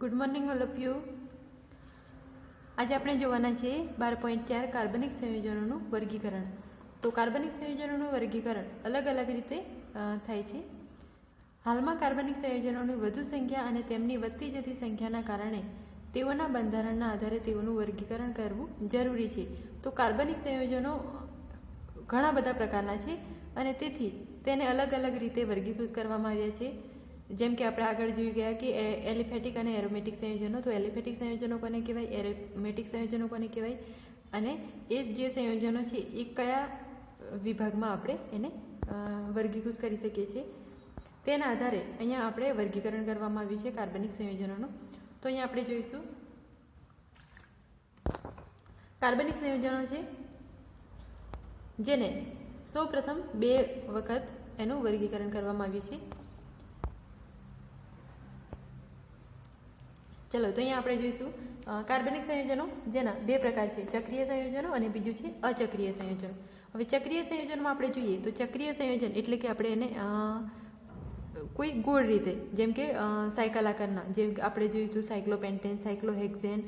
Good morning all of you આજે આપણે જોવાના છે બાર પોઈન્ટ ચાર કાર્બનિક સંયોજનોનું વર્ગીકરણ. તો કાર્બનિક સંયોજનોનું વર્ગીકરણ અલગ અલગ રીતે થાય છે. હાલમાં કાર્બનિક સંયોજનોની વધુ સંખ્યા અને તેમની વધતી જતી સંખ્યાના કારણે તેઓના બંધારણના આધારે તેઓનું વર્ગીકરણ કરવું જરૂરી છે. તો કાર્બનિક સંયોજનો ઘણા બધા પ્રકારના છે અને તેથી તેને અલગ અલગ રીતે વર્ગીકૃત કરવામાં આવ્યા છે. જેમ કે આપણે આગળ જોઈ ગયા કે એલિફેટિક અને એરોમેટિક સંયોજનો, તો એલિફેટિક સંયોજનો કોને કહેવાય? એરોમેટિક સંયોજનો કોને કહેવાય? અને એ જે સંયોજનો છે, એ કયા વિભાગમાં આપણે એને વર્ગીકૃત કરી શકીએ છીએ? તેના આધારે અહીંયા આપણે વર્ગીકરણ કરવામાં આવ્યું છે કાર્બનિક સંયોજનોનું. તો અહીંયા આપણે જોઈશું. કાર્બનિક સંયોજનો છે, જેને સૌપ્રથમ બે વખત એનું વર્ગીકરણ કરવામાં આવ્યું છે. ચલો, તો અહીંયા આપણે જોઈશું કાર્બનિક સંયોજનો, જેના બે પ્રકાર છે, ચક્રીય સંયોજનો અને બીજું છે, અચક્રીય સંયોજનો. હવે ચક્રીય સંયોજનમાં આપણે જોઈએ, તો ચક્રીય સંયોજન એટલે કે આપણે એને કોઈ ગોળ રીતે, જેમ કે સાયકલ આકારના જેમ આપણે જોયું હતું સાયક્લોપેન્ટેન, સાયક્લોહેક્ઝેન,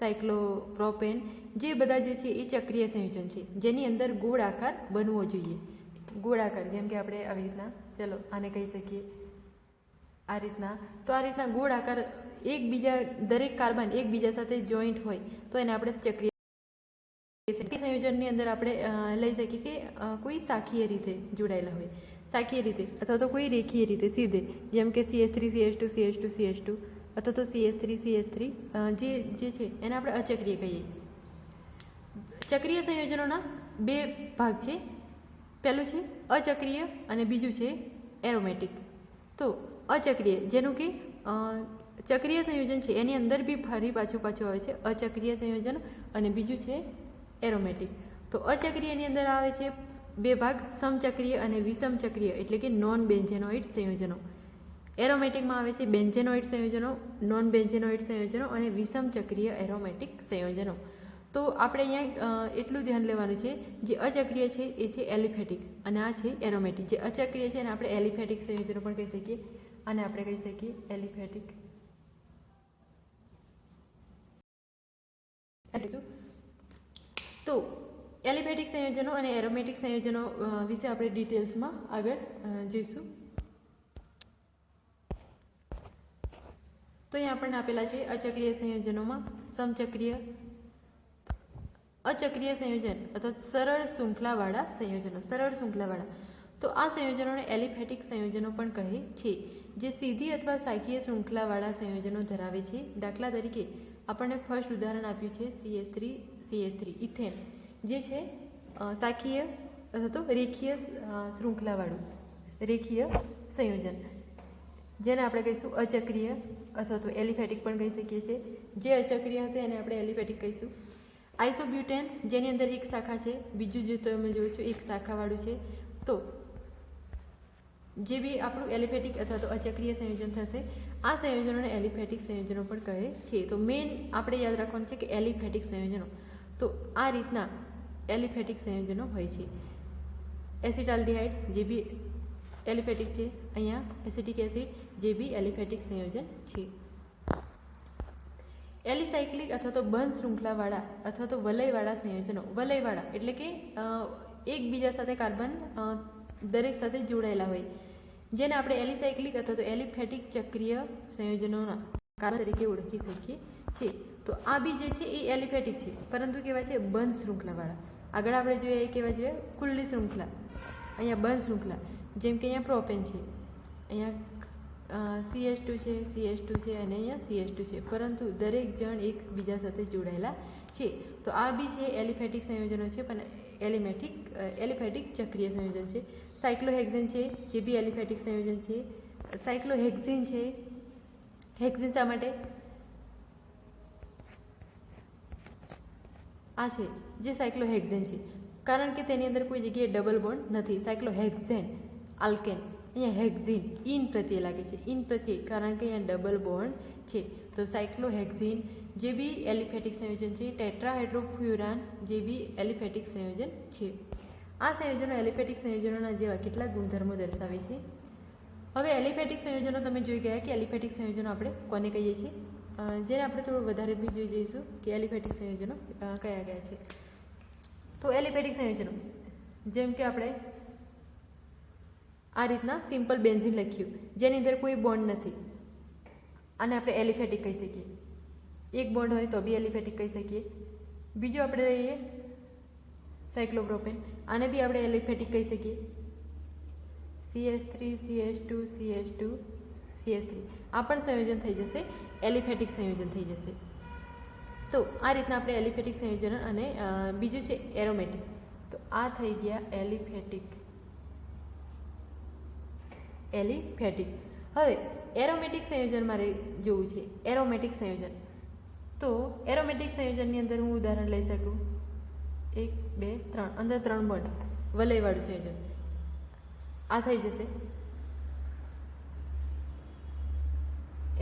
સાયક્લોપ્રોપેન, જે બધા જે છે એ ચક્રીય સંયોજન છે, જેની અંદર ગોળ આકાર બનવો જોઈએ. ગોળાકાર જેમ કે આપણે આવી રીતના, ચલો, આને કહી શકીએ. આ રીતના, તો આ રીતના ગોળ આકાર એકબીજા, દરેક કાર્બન એકબીજા સાથે જોઈન્ટ હોય, તો એને આપણે ચક્રીય સંયોજનની અંદર આપણે લઈ શકીએ કે કોઈ શાખીય રીતે જોડાયેલા હોય. શાખીય રીતે, અથવા તો કોઈ રેખીય રીતે, સીધે. જેમ કે C S three C S two C S two C S two, અથવા તો C S three C S three જે જે છે, એને આપણે અચક્રિય કહીએ. ચક્રીય સંયોજનોના બે ભાગ છે. પહેલું છે અચક્રીય અને બીજું છે એરોમેટિક. તો અચક્રીય, જેનું કે ચક્રીય સંયોજન છે. એની અંદર બી ફરી પાછું પાછું આવે છે. અચક્રીય સંયોજન અને બીજું છે એરોમેટિક. તો અચક્રિયની અંદર આવે છે બે ભાગ, સમચક્રીય અને વિષમચક્રીય એટલે કે નોન બેન્જેનોઇડ સંયોજનો. એરોમેટિકમાં આવે છે બેન્જેનોઇડ સંયોજનો નોન બેન્જેનોઇડ સંયોજનો અને વિષમચક્રીય એરોમેટિક સંયોજનો. તો આપણે અહીંયા એટલું ધ્યાન લેવાનું છે. જે અચક્રિય છે એ છે એલિફેટિક અને આ છે એરોમેટિક. જે અચક્રિય છે એને આપણે એલિફેટિક સંયોજનો પણ કહી શકીએ. અને આપણે કહી શકીએ એલિફેટિક તો એલિફેટિક સંયોજનો અને એરોમેટિક સંયોજનો વિશે આપણે ડિટેલ્સમાં આગળ જોઈશું. તો અહીંયા આપણને આપેલા છે અચક્રિય સંયોજનોમાં સમચક્રીય, અચક્રીય સંયોજન અથવા સરળ શૃંખલાવાળા સંયોજનો, સરળ શૃંખલાવાળા. તો આ સંયોજનોને એલિફેટિક સંયોજનો પણ કહે છે. જે સીધી અથવા શાખીય શૃંખલાવાળા સંયોજનો ધરાવે છે. દાખલા તરીકે આપણને ફર્સ્ટ ઉદાહરણ આપ્યું છે CS three CS three, ethane. જે છે શાખીય અથવા તો રેખીય શૃંખલાવાળું. રેખીય સંયોજન. જેને આપણે કહીશું અચક્રીય અથવા તો એલિફેટિક પણ કહી શકીએ છીએ. જે અચક્રીય હશે એને આપણે એલિફેટિક કહીશું. આઈસોબ્યુટેન જેની અંદર એક શાખા છે. બીજું જે તમે જોયું છો, એક શાખાવાળું છે. તો, જે બી આપણું એલિફેટિક અથવા તો અચક્રિય સંયોજન થશે આ સંયોજનોને એલિફેટિક સંયોજનો પણ કહે છે. તો મેઇન આપણે યાદ રાખવાનું છે કે એલિફેટિક સંયોજનો. તો આ રીતના એલિફેટિક સંયોજનો હોય છે. એસિટાલ્ડિહાઇડ, જે બી એલિફેટિક છે, અહીંયા એસિટિક એસિડ, જે બી એલિફેટિક સંયોજન છે. એલિસાયક્લિક અથવા તો બંધ શૃંખલાવાળા અથવા તો વલયવાળા સંયોજનો. વલયવાળા એટલે કે એકબીજા સાથે કાર્બન દરેક સાથે જોડાયેલા હોય. જેને આપણે એલિસાયક્લિક અથવા તો એલિફેટિક ચક્રીય સંયોજનોના કારણ તરીકે ઓળખી શકીએ છીએ. તો આ બી જે છે એ એલિફેટિક છે, પરંતુ કહેવાય છે બંધ શૃંખલાવાળા. આગળ આપણે જોઈએ એ કહેવાય છે ખુલ્લી શૃંખલા. અહીંયા બંધ શૃંખલા, જેમ કે અહીંયા પ્રોપેન છે, અહીંયા સી એચ ટુ છે સી એચ ટુ છે અને અહીંયા સી એચ ટુ છે. પરંતુ દરેક જણ એકબીજા સાથે જોડાયેલા છે. તો આ બી છે એલિફેટિક સંયોજનો છે, પણ એલિમેટિક એલિફેટિક ચક્રીય સંયોજન છે. સાયક્લોહેક્ઝેન છે, જે બી એલિફેટિક સંયોજન છે. સાયક્લોહેક્ઝિન છે. હેક્ઝિન શા માટે? આ છે, જે સાયક્લોહેક્ઝેન છે. કારણ કે તેની અંદર કોઈ જગ્યાએ ડબલ બોન્ડ નથી. સાયક્લોહેક્ઝેન, આલ્કેન, અહીંયા હેક્ઝિન ઇન પ્રત્યે લાગે છે. ઇન પ્રત્યે, કારણ કે અહીંયા ડબલ બોન્ડ છે. તો સાયક્લોહેક્ઝિન, જે બી એલિફેટિક સંયોજન છે ટેટ્રાહાઇડ્રોફ્યુરાન જે બી એલિફેટિક સંયોજન છે. આ સંયોજનો એલિફેટિક સંયોજનોના જેવા કેટલાક ગુણધર્મો દર્શાવે છે. હવે એલિફેટિક સંયોજનો તમે જોઈ ગયા કે એલિફેટિક સંયોજનો આપણે કોને કહીએ છીએ? જેને આપણે થોડું વધારે બી જોઈ જઈશું કે એલિફેટિક સંયોજનો કયા કયા છે. તો એલિફેટિક સંયોજનો, જેમ કે આપણે આ રીતના સિમ્પલ બેન્ઝિન લખ્યું, જેની અંદર કોઈ બોન્ડ નથી. આને આપણે એલિફેટિક કહી શકીએ. એક બોન્ડ હોય તો બી એલિફેટિક કહી શકીએ. બીજું આપણે લઈએ સાયક્લોપ્રોપેન આને બી આપણે એલિફેટિક કહી શકીએ. CS three CH two S two CS three આ પણ સંયોજન થઈ જશે. એલિફેટિક સંયોજન થઈ જશે. તો આ રીતના આપણે એલિફેટિક સંયોજન અને બીજું છે એરોમેટિક. તો આ થઈ ગયા એલિફેટિક. એલિફેટિક. હવે એરોમેટિક સંયોજન મારે જોવું છે. એરોમેટિક સંયોજન. તો એરોમેટિક સંયોજનની અંદર હું ઉદાહરણ લઈ શકું? એક, બે, ત્રણ. અંદર ત્રણ બળ. વલયવાળું સંયોજન. આ થઈ જશે.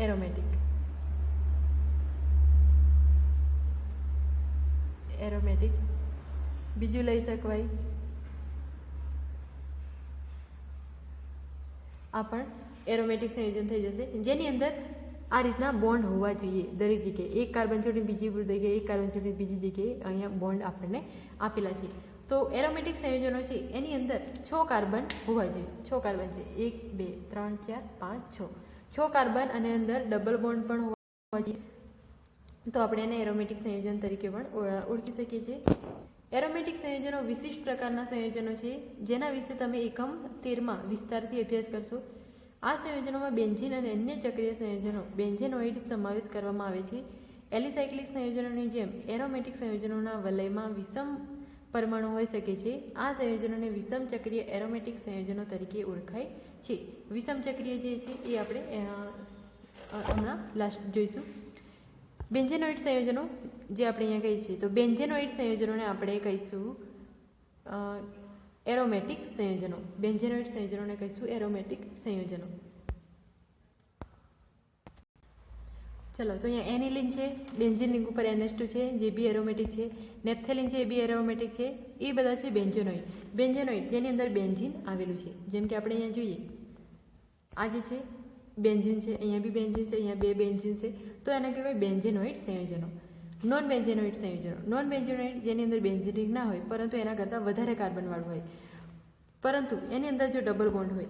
એરોમેટિક એરોમેટિક બીજું લઈ શકવાય આ પણ એરોમેટિક સંયોજન થઈ જશે. જેની અંદર આ રીતના બોન્ડ હોવા જોઈએ. દરેક જગ્યાએ. એક કાર્બન છોડીને બીજી જગ્યાએ એક કાર્બન છોડીને બીજી જગ્યાએ અહીંયા બોન્ડ આપણને આપેલા છે. તો એરોમેટિક સંયોજનો છે. એની અંદર છ કાર્બન હોવા જોઈએ. છ કાર્બન છે. એક, બે, ત્રણ, ચાર, પાંચ, છ. છ કાર્બન અને અંદર ડબલ બોન્ડ પણ હોવા જોઈએ. તો આપણે એને એરોમેટિક સંયોજન તરીકે પણ ઓળખી શકીએ છીએ. એરોમેટિક સંયોજનો વિશિષ્ટ પ્રકારના સંયોજનો છે. જેના વિશે તમે એકમ તેરમાં વિસ્તારથી અભ્યાસ કરશો. આ સંયોજનોમાં બેન્ઝીન અને અન્ય ચક્રીય સંયોજનો બેન્ઝેનોઇડ સમાવેશ કરવામાં આવે છે. એલિસાયક્લિક સંયોજનોની જેમ, એરોમેટિક સંયોજનોના વલયમાં વિષમ પરમાણુ હોઈ શકે છે. આ સંયોજનોને વિષમ ચક્રીય એરોમેટિક સંયોજનો તરીકે ઓળખાય છે. વિષમ ચક્રીય જે છે એ આપણે હમણાં લાસ્ટ જોઈશું. બેન્ઝેનોઇડ સંયોજનો જે આપણે અહીંયા કહીએ છીએ, તો બેન્ઝેનોઇડ સંયોજનોને આપણે કહીશું એરોમેટિક સંયોજનો. બેન્ઝેનોઇડ સંયોજનોને કહીશું એરોમેટિક સંયોજનો. ચલો, તો અહીંયા એનિલિન છે, બેન્ઝિન રિંગ ઉપર NH2 છે, જે બી એરોમેટિક છે, નેપ્થેલિન છે, એ બી એરોમેટિક છે, એ બધા છે બેન્ઝેનોઇડ. બેન્ઝેનોઇડ, જેની અંદર બેન્ઝિન આવેલું છે. જેમ કે આપણે અહીંયા જોઈએ, આ જે છે, બેન્ઝિન છે, અહીંયા બી બેન્ઝિન છે, અહીંયા બે બેન્ઝિન છે, તો એને કહેવાય બેન્ઝેનોઇડ સંયોજનો. નોન બેન્ઝેનોઇડ સંયોજનો. નોન બેન્ઝેનોઇડ જેની અંદર બેન્ઝિન રિંગ ના હોય, પરંતુ એના કરતાં વધારે કાર્બનવાળું હોય. પરંતુ એની અંદર જો ડબલ બોન્ડ હોય,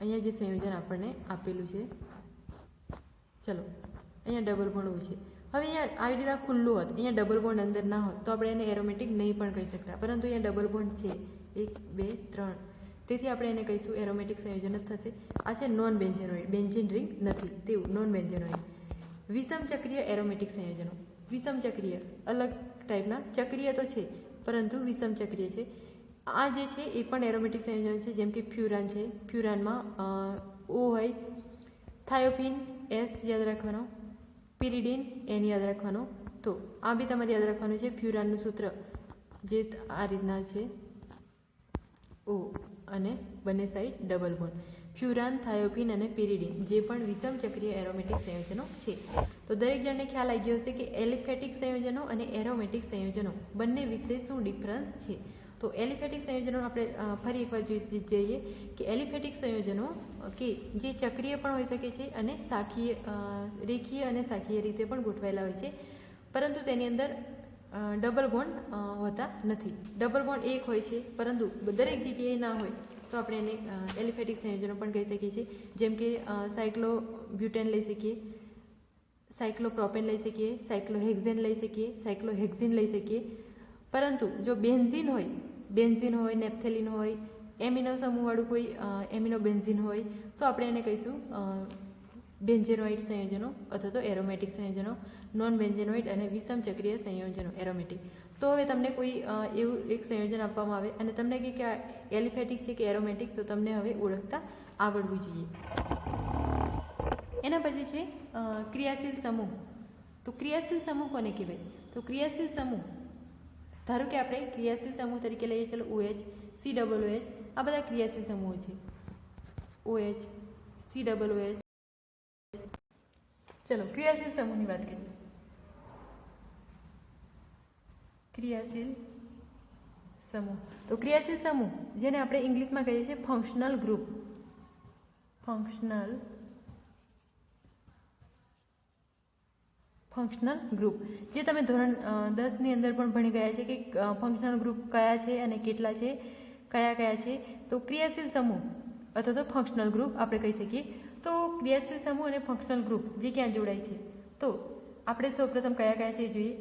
અહીંયા જે સંયોજન આપણને આપેલું છે, ચલો, અહીંયા ડબલ બોન્ડ હોય છે. હવે અહીંયા આવી રીતના ખુલ્લું હોત, અહીંયા ડબલ બોન્ડ અંદર ના હોત, તો આપણે એને એરોમેટિક નહીં પણ કહી શકતા. પરંતુ અહીંયા ડબલ બોન્ડ છે. એક, બે, ત્રણ. તેથી આપણે એને કહીશું એરોમેટિક સંયોજન જ થશે. આ છે નોન બેન્ઝેનોઇડ બેન્ઝિન રિંગ નથી. તેવું નોન બેન્ઝેનોઇડ વિષમ ચક્રીય એરોમેટિક સંયોજનો. વિષમ ચક્રીય, અલગ ટાઈપના ચક્રીય તો છે, પરંતુ વિષમ ચક્રીય છે. આ જે છે, એ પણ એરોમેટિક સંયોજન છે, જેમ કે ફ્યુરાન છે. ફ્યુરાનમાં ઓ હોય, થાયોપિન એસ યાદ રાખવાનો, પિરિડિન એન યાદ રાખવાનો. તો, આ બી તમારે યાદ રાખવાનું છે ફ્યુરાનનું સૂત્ર, જે આ રીતના છે. ઓ અને બંને side double bond furan thiophene અને પિરિડિન, જે પણ વિષમ ચક્રીય એરોમેટિક સંયોજનો છે. તો દરેક જણને ખ્યાલ આવી ગયો હશે કે એલિફેટિક સંયોજનો અને એરોમેટિક સંયોજનો બંને વિશે શું ડિફરન્સ છે? તો એલિફેટિક સંયોજનો આપણે ફરી એકવાર જોઈ જઈએ કે એલિફેટિક સંયોજનો કે જે ચક્રીય પણ હોઈ શકે છે અને શાખીય રેખીય અને શાખીય રીતે પણ ગોઠવાયેલા હોય છે. પરંતુ તેની અંદર ડબલ બોન્ડ હોતા નથી. ડબલ બોન્ડ એક હોય છે, પરંતુ દરેક જગ્યાએ ના હોય તો આપણે એને એલિફેટિક સંયોજનો પણ કહી શકીએ છીએ. જેમ કે સાયક્લો બ્યુટેન લઈ શકીએ સાયક્લોપ્રોપેન લઈ શકીએ સાયક્લોહેક્ઝેન લઈ શકીએ સાયક્લોહેક્ઝિન લઈ શકીએ. પરંતુ જો બેન્ઝિન હોય બેન્ઝિન હોય નેપ્થેલિન હોય એમિનો સમૂહવાળું કોઈ એમિનો બેન્ઝિન હોય તો આપણે એને કહીશું અ, બેન્ઝેનોઇડ સંયોજનો અથવા તો એરોમેટિક સંયોજનો નોન બેન્ઝેનોઇડ અને વિષમ ચક્રીય સંયોજનો એરોમેટિક. તો હવે તમને કોઈ એવું એક સંયોજન આપવામાં આવે અને તમને કહે કે આ એલિફેટિક છે કે એરોમેટિક તો તમને હવે ઓળખતા આવડવું જોઈએ. એના પછી છે ક્રિયાશીલ સમૂહ. તો ક્રિયાશીલ સમૂહ કોને કહેવાય? તો ક્રિયાશીલ સમૂહ, ધારો કે આપણે ક્રિયાશીલ સમૂહ તરીકે લઈએ, ચાલો ઓએચ સી ડબલ ઓએચ આ બધા ક્રિયાશીલ સમૂહો છે. ઓએચ સી ડબલ ઓએચ ચલો, ક્રિયાશીલ સમૂહની વાત કરીએ. ક્રિયાશીલ સમૂહ. તો ક્રિયાશીલ સમૂહ, જેને આપણે ઇંગ્લિશમાં કહીએ છીએ functional group functional functional group જે તમે ધોરણ દસની અંદર પણ ભણી ગયા છે કે ફંક્શનલ ગ્રુપ કયા છે અને કેટલા છે, કયા કયા છે, તો ક્રિયાશીલ સમૂહ અથવા તો ફંક્શનલ ગ્રુપ આપણે કહી શકીએ. તો ક્રિયાશીલ સમૂહ અને ફંક્શનલ ગ્રુપ જે ક્યાં જોડાય છે? તો આપણે સૌપ્રથમ કયા કયા છે જોઈએ?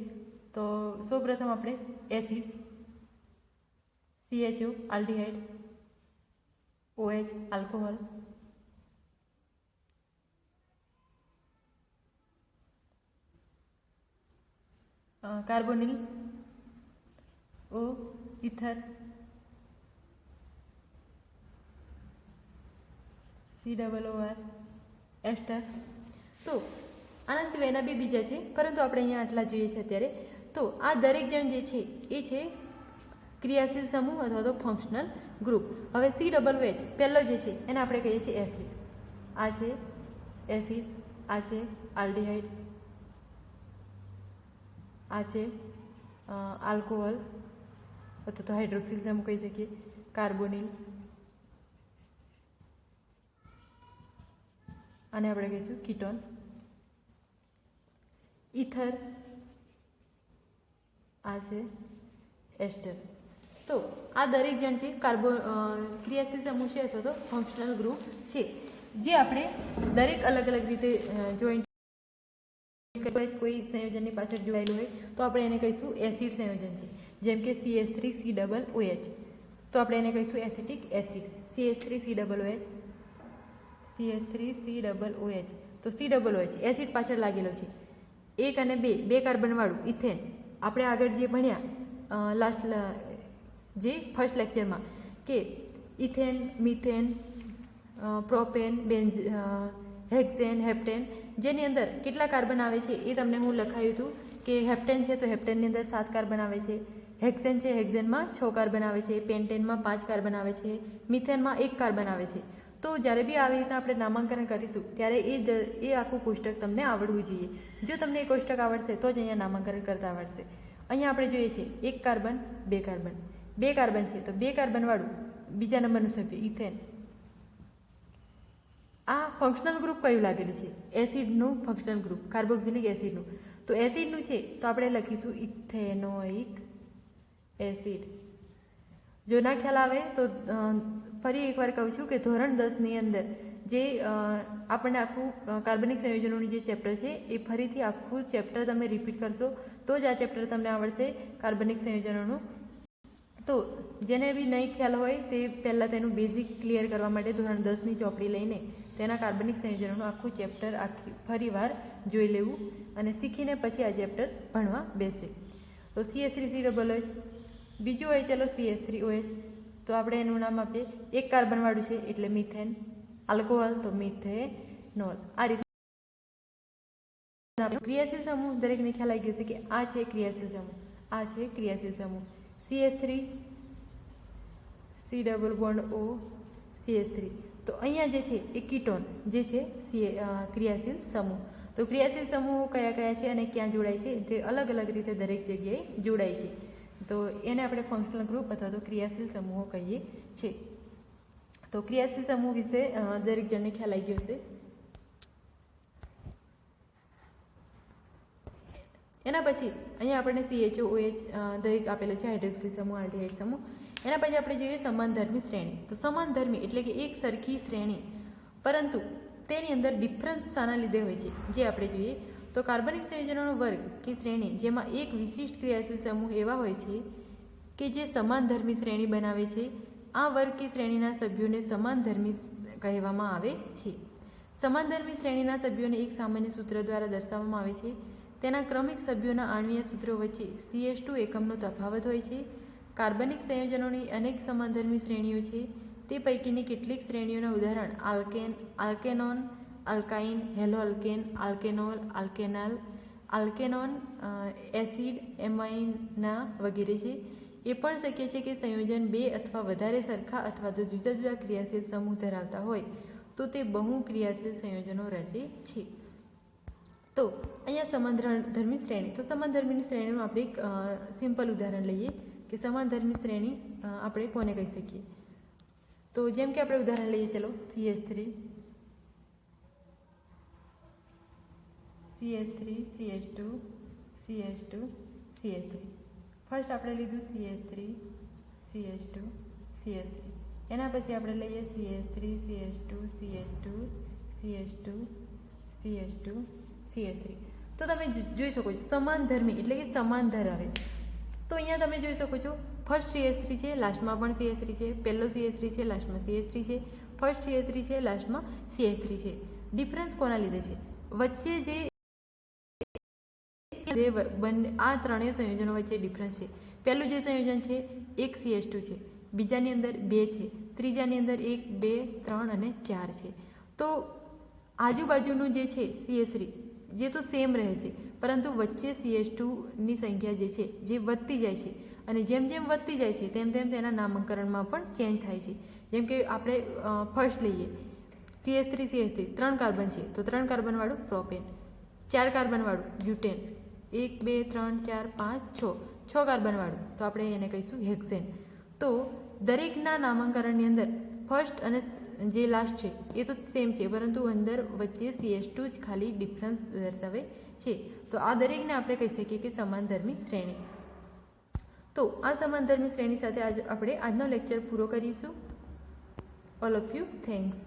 તો સૌપ્રથમ આપણે એસિડ સીએચયુ આલ્ડીહાઇડ ઓએચ આલ્કોહોલ કાર્બોનિલ, ઓ, ether, C double O R, ester. તો, આના સિવાયના બી બીજા છે, પરંતુ આપણે અહીંયા આટલા જોઈએ છે અત્યારે. તો, આ દરેક જણ જે છે, એ છે ક્રિયાશીલ સમૂહ અથવા તો ફંક્શનલ ગ્રુપ હવે સી ડબલ વેચ પહેલો જે છે, એને આપણે કહીએ છીએ એસિડ આ છે એસિડ આ છે આલ્ડીહાઇડ આ છે આલ્કોહોલ, અથવા તો હાઇડ્રોક્સિલ સમૂહ કહી શકીએ, કાર્બોનિલ. અને આપણે કહીશું કીટોન. ઇથર આ છે એસ્ટર. તો આ દરેક જણ છે કાર્બો ક્રિયાશીલ સમૂહ છે અથવા તો ફંક્શનલ ગ્રુપ છે, જે આપણે દરેક અલગ અલગ રીતે જોઈન્ટ કોઈ સંયોજનની પાછળ જોડાયેલું હોય, તો આપણે એને કહીશું એસિડ સંયોજન છે. જેમ કે C S three C double OH તો આપણે એને કહીશું acetic acid. C S three C double OH C S three C double OH તો સી ડબલ ઓએચ એસિડ પાછળ લાગેલો છે. એક અને બે બે કાર્બનવાળું, ઇથેન. આપણે આગળ જે ભણ્યા લાસ્ટ જે ફર્સ્ટ લેક્ચરમાં કે ethane, methane propane, Benz hexane heptane, જેની અંદર કેટલા કાર્બન આવે છે એ તમને હું લખાયું હતું કે હેપ્ટેન છે તો હેપ્ટેનની અંદર સાત કાર્બન આવે છે. હેક્સેન છે હેક્સેનમાં છ કાર્બન આવે છે, પેન્ટેનમાં પાંચ કાર્બન આવે છે, મિથેનમાં એક કાર્બન આવે છે. તો જ્યારે બી આવી રીતના આપણે નામાંકન કરીશું, ત્યારે એ એ આખું કોષ્ટક તમને આવડવું જોઈએ. જો તમને એ કોષ્ટક આવડશે, તો જ અહીંયા નામાંકન કરતા આવડશે. અહીંયા આપણે જોઈએ છે એક કાર્બન, બે કાર્બન. બે કાર્બન છે તો બે કાર્બનવાળું, બીજા નંબરનું સભ્ય, ઇથેન. આ ફંક્શનલ ગ્રુપ કયું લાગેલું છે? એસિડનું ફંક્શનલ ગ્રુપ કાર્બોક્સિલિક એસિડનું તો એસિડનું છે, તો આપણે લખીશું ઇથેનોઇક એસિડ જો ના ખ્યાલ આવે, તો ફરી એકવાર કહું છું કે ધોરણ દસની અંદર જે આપણને આખું કાર્બનિક સંયોજનોનું જે ચેપ્ટર છે, એ ફરીથી આખું ચેપ્ટર તમે રિપીટ કરશો, તો જ આ ચેપ્ટર તમને આવડશે કાર્બનિક સંયોજનોનું. તો, જેને બી નહીં ખ્યાલ હોય, તે પહેલાં તેનું બેઝિક ક્લિયર કરવા માટે ધોરણ દસની ચોપડી લઈને તેના કાર્બનિક સંયોજનોનું આખું ચેપ્ટર આખી ફરીવાર જોઈ લેવું અને શીખીને પછી આ ચેપ્ટર ભણવા બેસે. તો C S three C double OH બીજું હોય ચાલો સી એસ થ્રી ઓએચ તો આપણે એનું નામ આપીએ. એક કાર્બનવાળું છે એટલે મિથેન. આલ્કોહોલ તો મિથેનોલ. આ રીતે ક્રિયાશીલ સમૂહ. દરેકને ખ્યાલ આવી ગયો છે કે આ છે ક્રિયાશીલ સમૂહ. આ છે ક્રિયાશીલ સમૂહ. C S three C double bond O C S three તો અહીંયા જે છે એ કીટોન જે છે ક્રિયાશીલ સમૂહ. તો ક્રિયાશીલ સમૂહો કયા કયા છે અને ક્યાં જોડાય છે? તે અલગ અલગ રીતે દરેક જગ્યાએ જોડાય છે. તો એને આપણે ફંક્શનલ ગ્રુપ અથવા તો ક્રિયાશીલ સમૂહો કહીએ છીએ તો ક્રિયાશીલ સમૂહ વિશે દરેક જણને ખ્યાલ આવી ગયો છે એના પછી અહીંયા આપણને સીએચઓ અ, દરેક આપેલો છે હાઇડ્રોક્સિલ સમૂહ આલ્ડીહાઇડ સમૂહ. એના પછી આપણે જોઈએ સમાનધર્મી શ્રેણી. તો સમાનધર્મી એટલે કે એક સરખી શ્રેણી. પરંતુ તેની અંદર ડિફરન્સ શાના લીધે હોય છે. જે આપણે જોઈએ તો કાર્બનિક સંયોજનોનો વર્ગ કે શ્રેણી જેમાં એક વિશિષ્ટ ક્રિયાશીલ સમૂહ એવા હોય છે કે જે સમાનધર્મી શ્રેણી બનાવે છે. આ વર્ગ કે શ્રેણીના સભ્યોને સમાનધર્મી કહેવામાં આવે છે. સમાનધર્મી શ્રેણીના સભ્યોને એક સામાન્ય સૂત્ર દ્વારા દર્શાવવામાં આવે છે. તેના ક્રમિક સભ્યોના આણ્વીય સૂત્રો વચ્ચે સીએસ ટુ એકમનો તફાવત હોય છે. કાર્બનિક સંયોજનોની અનેક સમાનધર્મી શ્રેણીઓ છે. તે પૈકીની કેટલીક શ્રેણીઓના ઉદાહરણ alkane, alkanone, alkyne haloalkane alkanol, alkanal, alkanone acid એમાઇના વગેરે છે. એ પણ શક્ય છે કે સંયોજન બે અથવા વધારે સરખા અથવા તો જુદા જુદા ક્રિયાશીલ સમૂહ ધરાવતા હોય, તો તે બહુ ક્રિયાશીલ સંયોજનો રચે છે. તો, અહીંયા સમાન ધર્મી શ્રેણી. તો સમાનધર્મીની શ્રેણીનું આપણે એક સિમ્પલ ઉદાહરણ લઈએ. કે સમાનધર્મી શ્રેણી આપણે કોને કહી શકીએ તો જેમ કે આપણે ઉદાહરણ લઈએ ચલો C S three CS three CH two C H two C H three first આપણે લીધું CS three CH two CS three એના પછી આપણે લઈએ CS three C two C H two C H two C H two CS three તો તમે જોઈ શકો છો સમાન ધર્મી એટલે કે સમાન ધરાવે તો અહીંયા તમે જોઈ શકો છો ફર્સ્ટ સી એચ થ્રી છે લાસ્ટમાં પણ સી છે, પહેલો સી એચ થ્રી છે લાસ્ટમાં સી એચ થ્રી છે ફર્સ્ટ સી એચ થ્રી છે લાસ્ટમાં સી એચ થ્રી છે. ડિફરન્સ કોના લીધે છે? વચ્ચે જે બંને, આ ત્રણેય સંયોજનો વચ્ચે ડિફરન્સ છે. પહેલું જે સંયોજન છે, એક સી એચ ટુ છે. બીજાની અંદર બે છે. ત્રીજાની અંદર એક, બે, ત્રણ અને ચાર છે. તો આજુબાજુનું જે છે સી જે તો સેમ રહે છે. પરંતુ વચ્ચે સી એચ ટુની સંખ્યા જે છે, જે વધતી જાય છે અને જેમ જેમ વધતી જાય છે, તેમ તેમ તેના નામાંકરણમાં પણ ચેન્જ થાય છે. જેમ કે આપણે ફર્સ્ટ લઈએ. C H three C S three ત્રણ કાર્બન છે, તો ત્રણ કાર્બનવાળું પ્રોપેન ચાર કાર્બનવાળું બ્યુટેન એક, બે, ત્રણ, ચાર, પાંચ, છ છ કાર્બનવાળું, તો આપણે એને કહીશું હેક્સેન તો દરેકના નામાંકરણની અંદર ફર્સ્ટ અને જે લાસ્ટ છે, એ તો સેમ છે, પરંતુ અંદર વચ્ચે સીએચ ટુ જ ખાલી ડિફરન્સ દર્શાવે છે. તો આ દરેકને આપણે કહી શકીએ કે સમાનધર્મી શ્રેણી. તો આ સમાનધર્મી શ્રેણી સાથે આજ આપણે આજનો લેક્ચર પૂરો કરીશું. All of you thanks